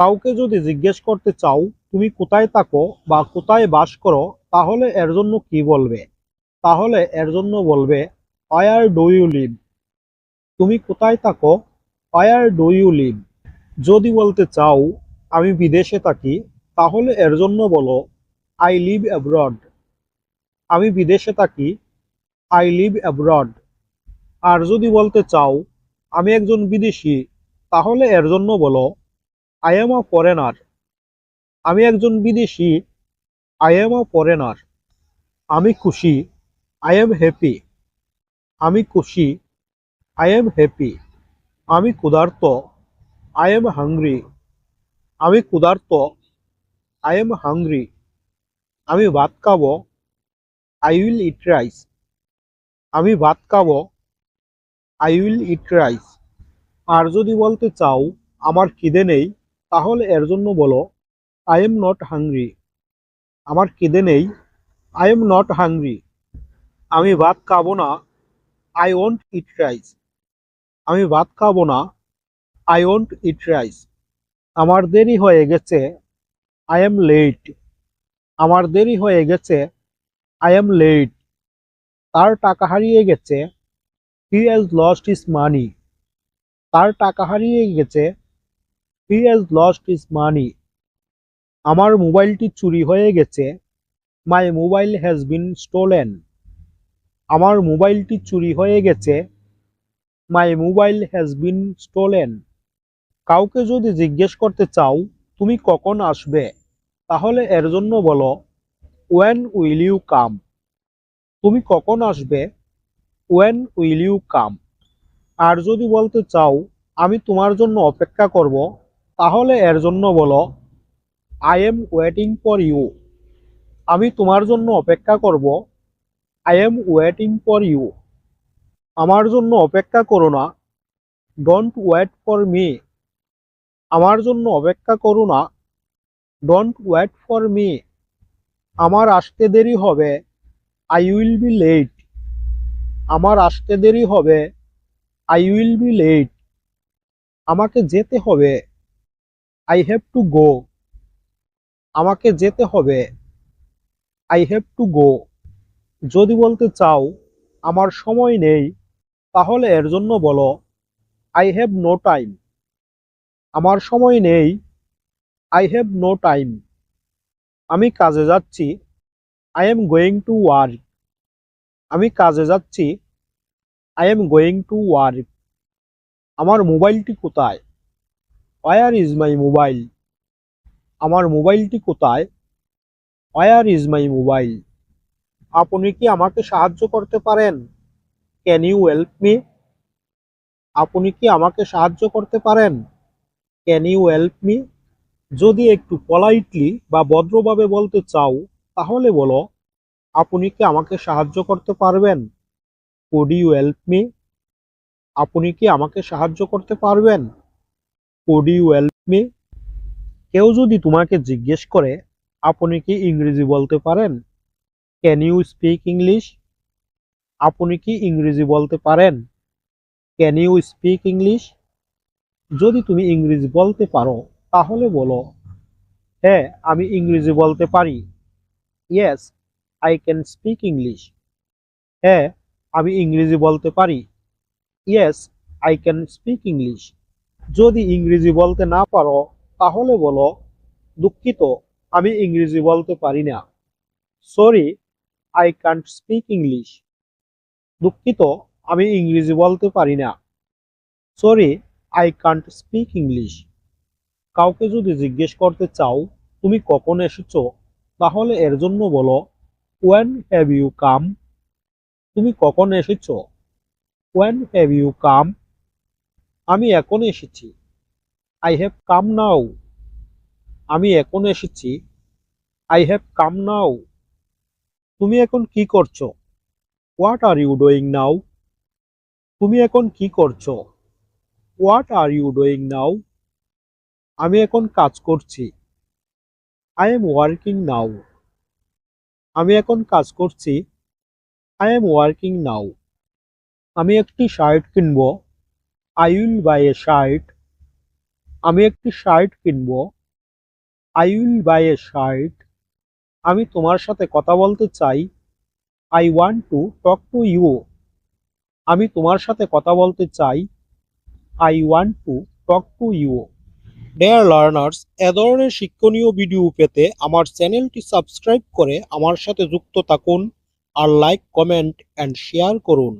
কাউকে যদি জিজ্ঞেস করতে চাও, তুমি কোথায় থাকো বা কোথায় বাস করো, তাহলে এর জন্য কি বলবে? তাহলে এর জন্য বলবে ওয়ার ডু ইউ লিভ তুমি কোথায় থাকো? ওয়ার ডু ইউ লিভ যদি বলতে চাও, আমি বিদেশে থাকি, তাহলে এর জন্য বলো আই লিভ অ্যাব্রড আমি বিদেশে থাকি আই লিভ অ্যাব্রড আর যদি বলতে চাও, আমি একজন বিদেশি, তাহলে এর জন্য বলো আই এম আ ফরেনার আমি একজন বিদেশি। আই এম আ ফরেনার আমি খুশি। আই এম হ্যাপি আমি খুশি। আই এম হ্যাপি আমি ক্ষুধার্ত। আই এম হাংরি আমি ক্ষুধার্ত। আই এম হাংরি আমি ভাত খাব। আই উইল ইট রাইস আমি ভাত খাব। আই উইল ইট রাইস আর যদি বলতে চাও, আমার খিদে নেই তাহলে এর জন্য বলো আই এম নট হাংরি আমার খিদে নেই আই এম নট হাংরি আমি ভাত খাব না আই ওন্ট ইট রাইস আমি ভাত খাব না আই ওন্ট ইট রাইস আমার দেরি হয়ে গেছে আই এম লেট আমার দেরি হয়ে গেছে আই এম লেট তার টাকা হারিয়ে গেছে he has lost his money তার টাকা হারিয়ে গেছে he has lost his money আমার মোবাইলটি চুরি হয়ে গেছে। My mobile has been stolen আমার মোবাইলটি চুরি হয়ে গেছে। My mobile has been stolen কাউকে যদি জিজ্ঞেস করতে চাও, তুমি কখন আসবে? তাহলে এর জন্য বলো ওয়েন উইল ইউ কাম তুমি কখন আসবে? ওয়েন উইল ইউ কাম আর যদি বলতে চাও, আমি তোমার জন্য অপেক্ষা করব। তাহলে এর জন্য বলো I am waiting for you আমি তোমার জন্য অপেক্ষা করব I am waiting for you আমার জন্য অপেক্ষা করো না ডোন্ট ওয়েট ফর মি আমার জন্য অপেক্ষা করো না ডোন্ট ওয়েট ফর মি আমার আসতে দেরি হবে আই উইল বি লেট আমার আসতে দেরি হবে আই উইল বি লেট আমাকে যেতে হবে আই হ্যাভ টু গো আমাকে যেতে হবে। আই হ্যাভ টু গো যদি বলতে চাও, আমার সময় নেই, তাহলে এর জন্য বলো আই হ্যাভ নো টাইম আমার সময় নেই আই হ্যাভ নো টাইম আমি কাজে যাচ্ছি। I am going to work আমি কাজে যাচ্ছি। I am going to work আমার মোবাইলটি কোথায়? ওয়ার ইজ মাই মোবাইল আমার মোবাইলটি কোথায়? ওয়ার ইজ মাই মোবাইল আপনি কি আমাকে সাহায্য করতে পারেন? ক্যান ইউ হেল্প মি আপনি কি আমাকে সাহায্য করতে পারেন? ক্যান ইউ হেল্প মি যদি একটু পলাইটলি বা ভদ্রভাবে বলতে চাও, তাহলে বলো, আপনি কি আমাকে সাহায্য করতে পারবেন? কুড ইউ হেল্প মি আপনি কি আমাকে সাহায্য করতে পারবেন? কুড ইউ হেল্প মি কেউ যদি তোমাকে জিজ্ঞেস করে, আপনি কি ইংরেজি বলতে পারেন? ক্যান ইউ স্পিক ইংলিশ আপনি কি ইংরেজি বলতে পারেন? ক্যান ইউ স্পিক ইংলিশ যদি তুমি ইংরেজি বলতে পারো, তাহলে বলো। হ্যাঁ আমি ইংরেজি বলতে পারি। Yes I can speak English হ্যাঁ আমি ইংরেজি বলতে পারি। Yes I can speak English যদি ইংরেজি বলতে না পারো, তাহলে বলো, দুঃখিত, আমি ইংরেজি বলতে পারি না। Sorry I can't speak English দুঃখিত, আমি ইংরেজি বলতে পারি না। Sorry I can't speak English কাউকে যদি জিজ্ঞেস করতে চাও, তুমি কখন এসেছ, তাহলে এর জন্য বলো ওয়েন হ্যাভ ইউ কাম তুমি কখন এসেছ? ওয়েন হ্যাভ ইউ কাম আমি এখন এসেছি। আই হ্যাভ কাম নাও আমি এখন এসেছি। আই হ্যাভ কাম নাও তুমি এখন কি করছ? What are you doing now তুমি এখন কি করছ? What are you doing now আমি এখন কাজ করছি। আই এম ওয়ার্কিং নাও আমি এখন কাজ করছি। আই এম ওয়ার্কিং নাও আমি একটি শার্ট কিনবো। I will buy a shirt. আমি একটি শার্ট কিনব। I will buy a shirt. আমি তোমার সাথে কথা বলতে চাই। I want to talk to you. আমি তোমার সাথে কথা বলতে চাই। I want to talk to you. Dear learners এ ধরনের শিক্ষণীয় ভিডিও পেতে আমার চ্যানেলটি সাবস্ক্রাইব করে আমার সাথে যুক্ত থাকুন আর লাইক কমেন্ট অ্যান্ড শেয়ার করুন।